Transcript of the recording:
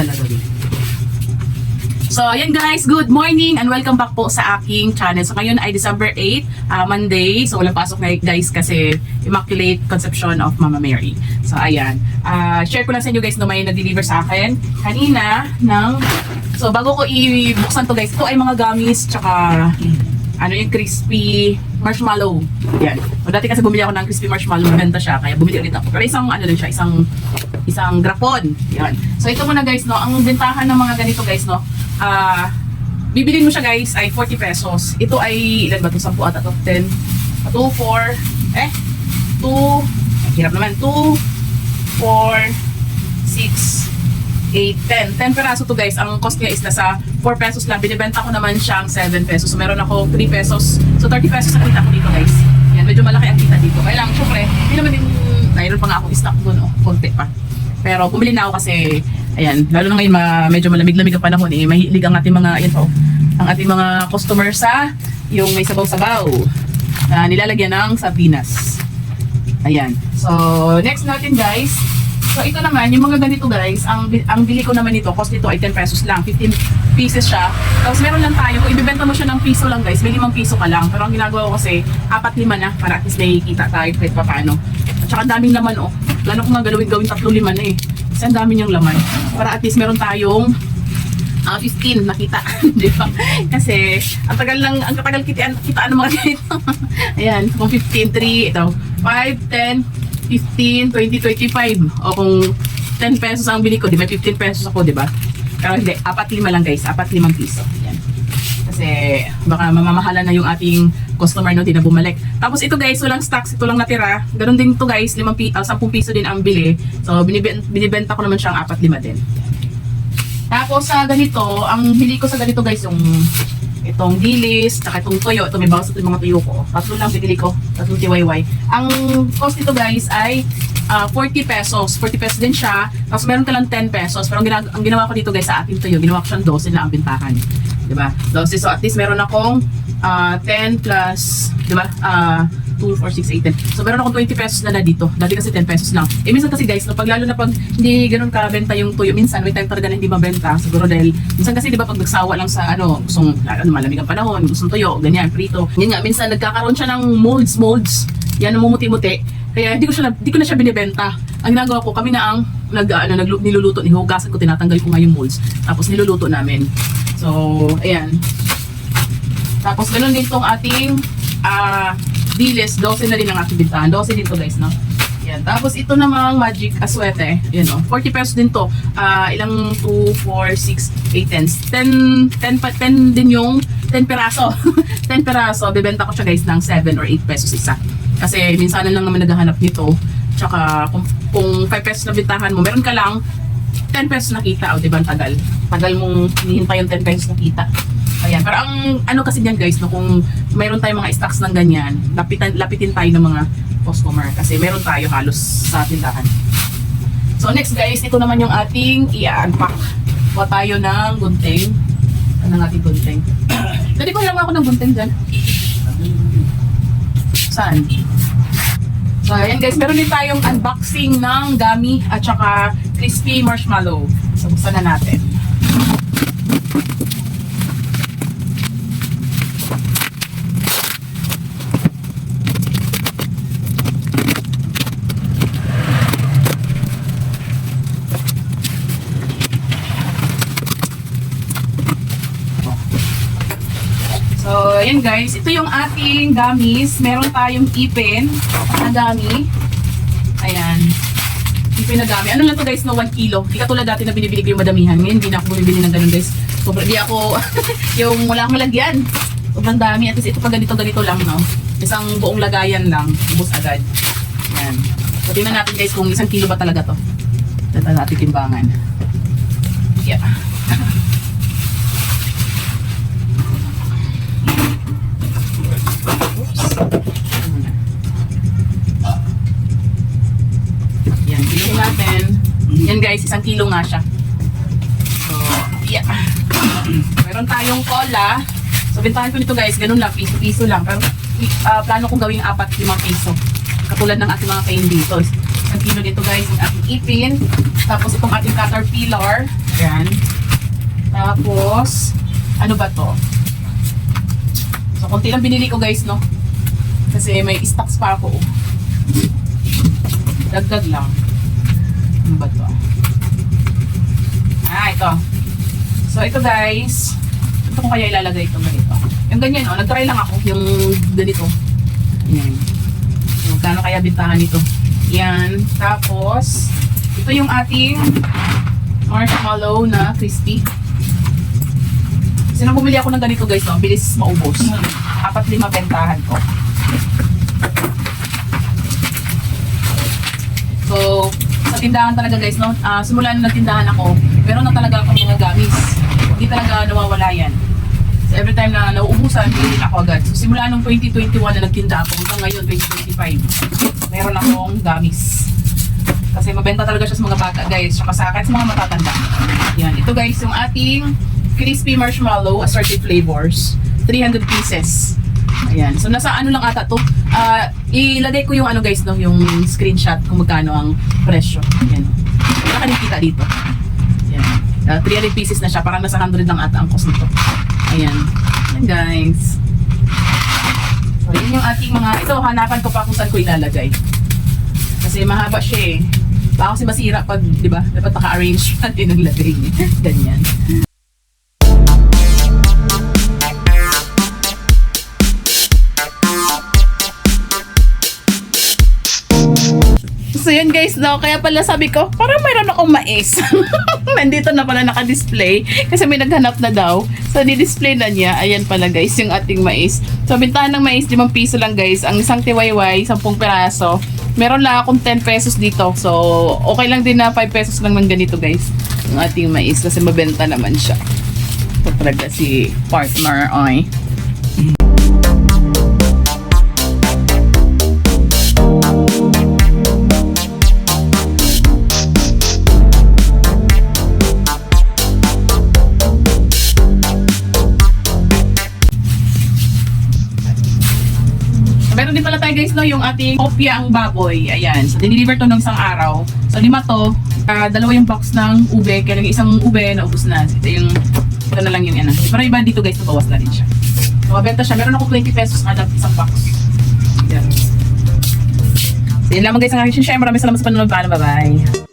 dala gawin. So, ayan guys, good morning and welcome back po sa aking channel. So, ngayon ay December 8, ah, Monday. So, walang pasok ngayon guys kasi Immaculate Conception of Mama Mary. So, ayan. Ah, share ko lang sa inyo guys na may nag-deliver sa akin kanina ng... So, bago ko i-buksan to guys, ito ay mga gummies tsaka ano yung crispy marshmallow. Yan. O, dati kasi bumili ako ng crispy marshmallow, benta siya, kaya bumili ulit ako. Pero isang ano lang siya, isang isang grapon. Yan. So ito muna guys, no, ang bentahan ng mga ganito guys, no, ah, bibilin mo siya guys ay 40 pesos. Ito ay, ilan ba ito? 10 ata to? 10, 2, 4, eh, 2, ang hirap naman, 2, 4, 6, 8, 10. 10 peraso to guys. Ang cost niya is nasa 4 pesos lang. Binibenta ko naman siyang 7 pesos. So meron ako 3 pesos. So 30 pesos ang kita ko dito guys. Yan, medyo malaki ang kita dito. Kaya lang, syempre, hindi naman din, mayroon pa nga akong stock doon, oh, konti pa. Pero pumili na ako kasi, ayan, lalo na ngayon, ma, medyo malamig-lamig ang panahon eh. Mahilig ang ating mga, ayan po, ang ating mga customer sa yung may sabaw-sabaw na nilalagyan ng sardinas. Ayan. So, next natin guys, So ito naman, yung mga ganito guys, ang ang bili ko naman nito, cost nito ay 10 pesos lang, 15 pieces siya. Tapos meron lang tayo, kung ibibenta mo siya ng piso lang guys, may 5 piso ka lang. Pero ang ginagawa ko kasi, apat lima na, para at least nakikita tayo kahit pa paano. At saka daming laman oh. Lalo ko nga galawin gawin tatlo lima na eh. Kasi ang dami niyang laman. Para at least meron tayong ah 15 nakita, di ba? Kasi ang tagal lang, ang katagal kitaan, kitaan ng mga ganito. Ayan, kung 15, 3, ito, 5, 10, 15, 20, 25. O kung 10 pesos ang bili ko, di may 15 pesos ako, di ba? Pero hindi, apat lima lang guys, apat limang piso. Yan. Kasi baka mamamahala na yung ating customer no, di na bumalik. Tapos ito guys, walang stocks, ito lang natira. Ganun din to guys, 5 pi- ah, 10 piso din ang bili. So binibenta, ko naman siyang apat lima din. Tapos sa ganito, ang bili ko sa ganito guys, yung itong dilis, saka itong tuyo. Ito may bawas ito yung mga tuyo ko. Tatlo lang binili ko. Tatlong tiwayway. Ang cost nito guys ay ah, 40 pesos. 40 pesos din siya. Tapos meron ka lang 10 pesos. Pero ang, ginag- ang ginawa ko dito guys sa ating tuyo, ginawa ko siyang 12 na ang bintahan. Diba? 12. So at least meron akong ah, 10 plus, diba? Ah, 2, 4, 6, 8, 10. So, meron akong 20 pesos na na dito. Dati kasi 10 pesos lang. Eh, minsan kasi guys, no, pag lalo na pag hindi ganun kabenta yung tuyo, minsan may time talaga na hindi mabenta. Siguro dahil, minsan kasi di ba pag nagsawa lang sa ano, gustong, lalo na malamig ang panahon, gustong tuyo, ganyan, prito. Yan nga, minsan nagkakaroon siya ng molds, molds. Yan, namumuti-muti. Kaya hindi ko siya, hindi ko na siya binibenta. Ang ginagawa ko, kami na ang nag, ano, nag, niluluto, nihugasan ko, tinatanggal ko nga yung molds. Tapos niluluto namin. So, ayan. Tapos ganun din tong ating ah dilis, 12 na din ang ating bintahan. 12 din to guys, no? Yan. Tapos ito namang magic aswete. Yan o. 40 pesos din to. Ah, ilang 2, 4, 6, 8, 10. 10, 10, pa, 10 din yung 10 peraso. 10 peraso. Bebenta ko siya guys ng 7 or 8 pesos isa. Kasi minsan lang naman naghahanap nito. Tsaka kung, kung 5 pesos na bintahan mo, meron ka lang 10 pesos nakita, o di ba ang tagal? Tagal mong hinihintay yung 10 pesos nakita. Ayan, pero ang ano kasi diyan guys, no, kung mayroon tayong mga stocks ng ganyan, lapitan, lapitin tayo ng mga customer kasi meron tayo halos sa tindahan. So next guys, ito naman yung ating i-unpack. Kuha tayo ng gunting. Ano ng ating gunting? Dali ko lang ako ng gunting dyan. Saan? So, ayan guys, meron din tayong unboxing ng gummy at saka crispy marshmallow. So, buksan na natin. So, ayan guys, ito yung ating gummies. Meron tayong ipin na gummy. Ayan. Ipin na gummy. Ano lang to guys, no? 1 kilo. Di katulad dati na binibili ko yung madamihan. Ngayon, hindi na ako bumibili ng ganun guys. Sobrang di ako, yung wala akong malagyan. Sobrang dami. At ito pa ganito, ganito lang, no? Isang buong lagayan lang. Ubus agad. Ayan. So, tingnan natin guys kung isang kilo ba talaga to. Ito natin timbangan. Yeah. Yan, kilo natin. Yan guys, isang kilo nga siya. So, yeah. Meron tayong cola. So, bintahan ko nito guys, ganun lang, piso-piso lang. Pero, ah, plano kong gawing apat, limang piso. Katulad ng ating mga kain dito. Isang kilo dito guys, yung ating ipin. Tapos itong ating caterpillar. Yan. Tapos, ano ba to? So, konti lang binili ko guys, no? Kasi may stocks pa ako. oh. Dagdag lang. Ano ba to? Ah, ito. So, ito guys. Ito kaya ilalagay ito ganito. Yung ganyan, oh. Nag-try lang ako. Yung ganito. Yan. So, kano kaya bintahan nito? Yan. Tapos, ito yung ating marshmallow na crispy. Kasi nung bumili ako ng ganito guys, no, bilis maubos. Apat lima bentahan ko. So, sa tindahan talaga guys, no, ah, simula nung nagtindahan ako, meron na talaga akong mga gamis. Hindi talaga nawawala yan. So, every time na nauubusan, bilhin ako agad. So, simula nung 2021 na nagtinda ako, hanggang ngayon, 2025, meron akong gamis. Kasi mabenta talaga siya sa mga bata guys, tsaka sa akin sa mga matatanda. Yan, ito guys, yung ating crispy marshmallow, assorted flavors, 300 pieces. Ayan. So nasa ano lang ata to. Ah, ilagay ko yung ano guys no, yung screenshot kung magkano ang presyo. Ayan. Wala dito. Ayan. Ah, 300 pieces na siya. Parang nasa 100 lang ata ang cost nito. Ayan. Ayan guys. So yun yung ating mga, ito hanapan ko pa kung saan ko ilalagay. Kasi mahaba siya eh. Baka kasi masira pag, di ba, dapat naka-arrange natin ang lagay niya. Ganyan. So yun guys, no, kaya pala sabi ko, parang mayroon akong mais. Nandito na pala naka-display kasi may naghanap na daw. So ni-display na niya. Ayan pala guys, yung ating mais. So bintahan ng mais, 5 piso lang guys. Ang isang tiwayway, 10 peraso. Meron lang akong 10 pesos dito. So okay lang din na 5 pesos lang ng ganito guys. Yung ating mais kasi mabenta naman siya. Ito talaga si partner ay. Ating kopya ang baboy. Ayan. So, diniliver to ng isang araw. So, lima to. Ah, dalawa yung box ng ube. Kaya isang ube na ubus na. Ito yung, ito na lang yung ano. Pero iba dito guys, nabawas na rin siya. So, mabenta siya. Meron ako 20 pesos kada isang box. Ayan. So, yun lamang guys ang aking share. Maraming salamat sa panonood. Paalam. Bye-bye.